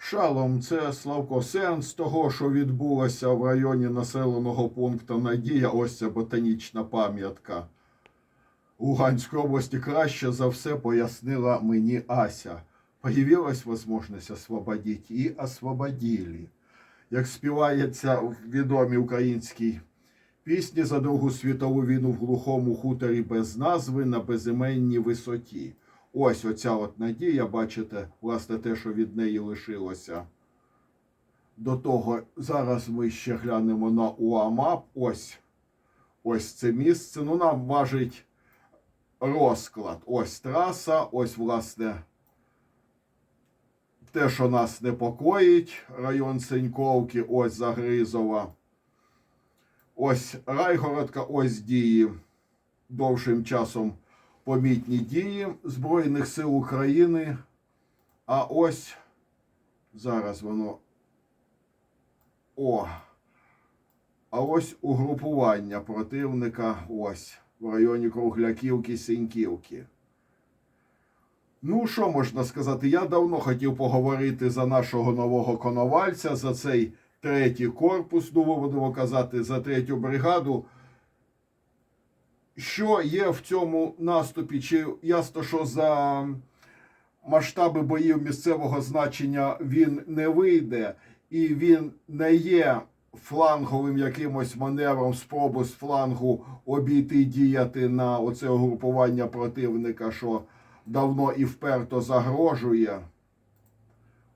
Шалом, це Славко Сенс того, що відбулося в районі населеного пункту Надія. Ось ця ботанічна пам'ятка. Луганської області краще за все пояснила мені Ася. Появилась возможность освободить і освободили. Як співається в відомій українській пісні за Другу світову війну в глухому хуторі без назви на безіменній висоті. Ось оця от надія, бачите, власне, те, що від неї лишилося. До того зараз ми ще глянемо на УАМАП. Ось ось це місце. Ну, нам важить розклад. Ось траса, ось, власне, те, що нас непокоїть, район Сеньковки, ось Загризова. Ось Райгородка, ось дії довшим часом помітні дії Збройних сил України. А ось зараз воно. О. А ось угрупування противника ось в районі Кругляківки, Сіньківки. Ну, що можна сказати? Я давно хотів поговорити за нашого нового коновальця, за цей третій корпус, ну, будемо казати, за третю бригаду. Що є в цьому наступі? Чи ясно, що за масштаби боїв місцевого значення він не вийде, і він не є фланговим якимось маневром спробу з флангу обійти діяти на оце угрупування противника, що давно і вперто загрожує.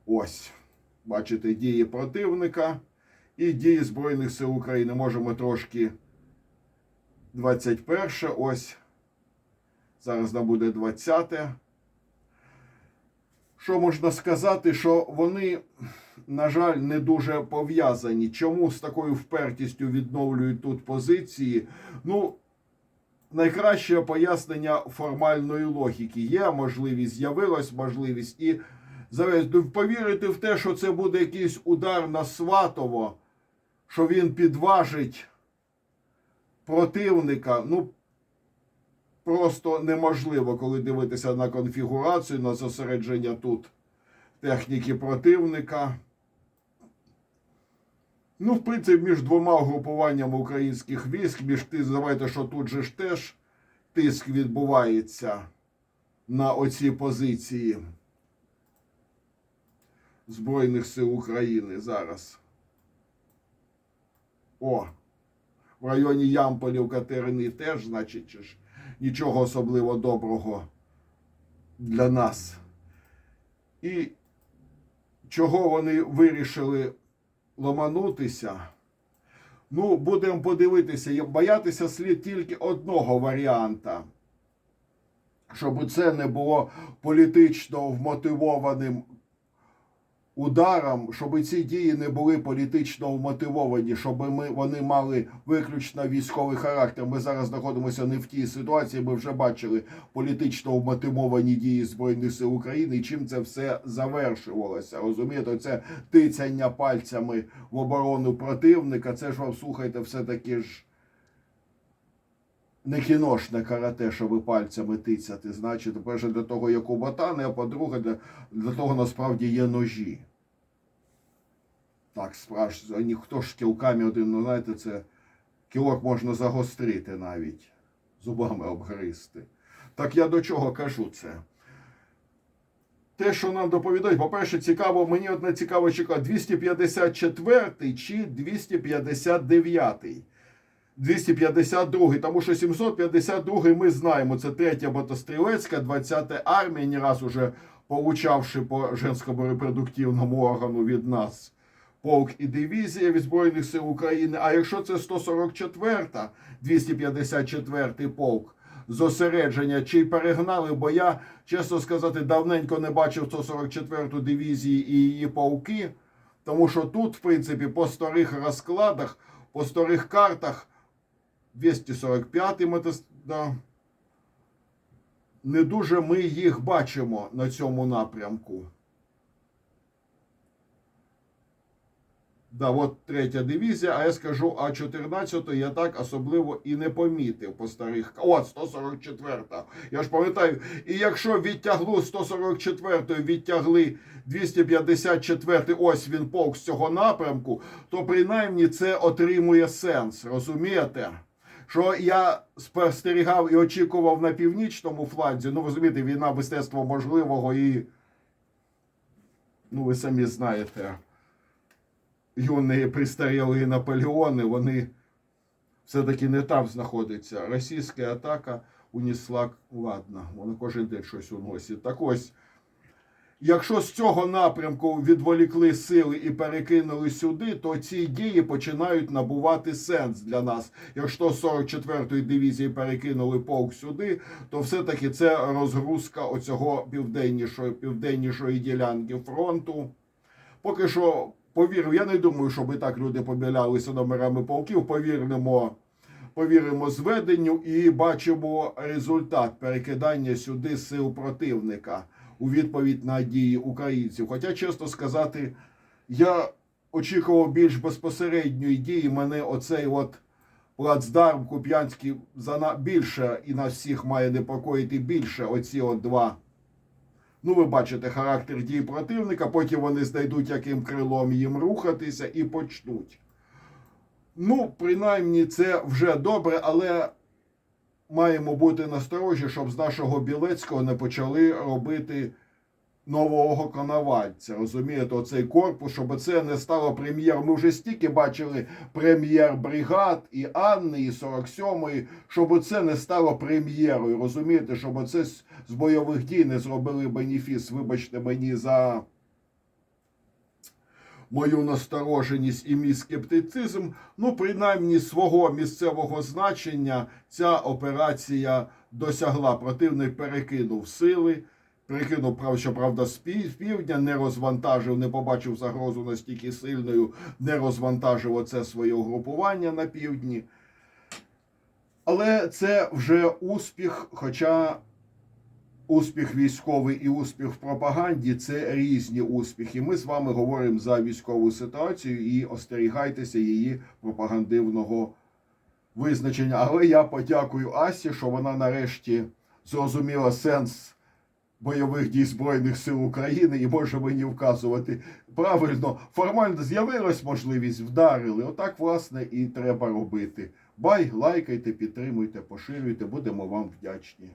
Ось, бачите, дії противника і дії Збройних сил України. Можемо трошки 21, ось. Зараз нам буде 20. Що можна сказати, що вони, на жаль, не дуже пов'язані. Чому з такою впертістю відновлюють тут позиції? Ну, найкраще пояснення формальної логіки. Є можливість, з'явилась можливість, і зараз ну, повірити в те, що це буде якийсь удар на Сватово, що він підважить противника. Ну, просто неможливо, коли дивитися на конфігурацію, на зосередження тут техніки противника. Ну, в принципі, між двома угрупуваннями українських військ, між ти давайте, що тут же ж теж тиск відбувається на оці позиції Збройних сил України зараз. О, в районі Ямполів Катерини теж, значить, ж нічого особливо доброго для нас. І чого вони вирішили ломанутися? Ну, будемо подивитися. Боятися слід тільки одного варіанта. Щоб це не було політично вмотивованим ударом, щоб ці дії не були політично вмотивовані, щоб ми вони мали виключно військовий характер. Ми зараз знаходимося не в тій ситуації. Ми вже бачили політично вмотивовані дії збройних сил України. І чим це все завершувалося? Розумієте, це тицяння пальцями в оборону противника. Це ж вам слухайте, все таки ж. Не кіношне карате, що ви пальцями тицяти. Значить, по-перше, для того є куботани, а по-друге, для, для того насправді є ножі. Так, справді, ніхто ж кілками один, ну знаєте, це кілок можна загострити навіть, зубами обгризти. Так я до чого кажу це? Те, що нам доповідають, по-перше, цікаво, мені одне цікаво чекати, 254 чи 259. 252, тому що 752 ми знаємо, це третя мотострілецька, 20 армія, не раз уже получавши по женському репродуктивному органу від нас полк і дивізія від Збройних сил України. А якщо це 144, 254 полк зосередження, чи перегнали, бо я, чесно сказати, давненько не бачив 144 дивізії і її полки, тому що тут, в принципі, по старих розкладах, по старих картах. 245 мотос... да. Не дуже ми їх бачимо на цьому напрямку. Да, от третя дивізія, а я скажу, а 14 я так особливо і не помітив по старих. От 144. Я ж пам'ятаю, і якщо відтягло 144 відтягли 254 ось він полк з цього напрямку, то принаймні це отримує сенс. Розумієте? Що я спостерігав і очікував на північному фланзі. Ну, розумієте, війна мистецтво можливого і. Ну, ви самі знаєте юні пристарілі Наполеони, вони все-таки не там знаходяться. Російська атака унесла, ладно, вони кожен день щось уносять. Так ось, якщо з цього напрямку відволікли сили і перекинули сюди, то ці дії починають набувати сенс для нас. Якщо 44-ї дивізії перекинули полк сюди, то все-таки це розгрузка оцього південнішої, південнішої ділянки фронту. Поки що повірю, я не думаю, щоб і так люди помилялися номерами полків. Повіримо, повіримо зведенню і бачимо результат перекидання сюди сил противника у відповідь на дії українців. Хоча, чесно сказати, я очікував більш безпосередньої дії. Мене оцей от плацдарм Куп'янський більше і нас всіх має непокоїти більше. Оці от два. Ну, ви бачите характер дій противника, потім вони знайдуть, яким крилом їм рухатися, і почнуть. Ну, принаймні, це вже добре, але маємо бути насторожі, щоб з нашого Білецького не почали робити нового коновальця. Розумієте, оцей корпус, щоб це не стало прем'єр. Ми вже стільки бачили прем'єр бригад і Анни, і 47-ї, щоб це не стало прем'єрою. Розумієте, щоб це з бойових дій не зробили бенефіс. Вибачте мені за мою настороженість і мій скептицизм. Ну, принаймні, свого місцевого значення ця операція досягла. Противник перекинув сили. Перекинув, прав- щоправда, з півдня, не розвантажив, не побачив загрозу настільки сильною, не розвантажив оце своє угрупування на півдні. Але це вже успіх, хоча успіх військовий і успіх в пропаганді це різні успіхи. Ми з вами говоримо за військову ситуацію і остерігайтеся її пропагандивного визначення. Але я подякую Асі, що вона нарешті зрозуміла сенс бойових дій Збройних сил України і може мені вказувати правильно, формально з'явилась можливість, вдарили. Отак, власне, і треба робити. Бай, лайкайте, підтримуйте, поширюйте, будемо вам вдячні.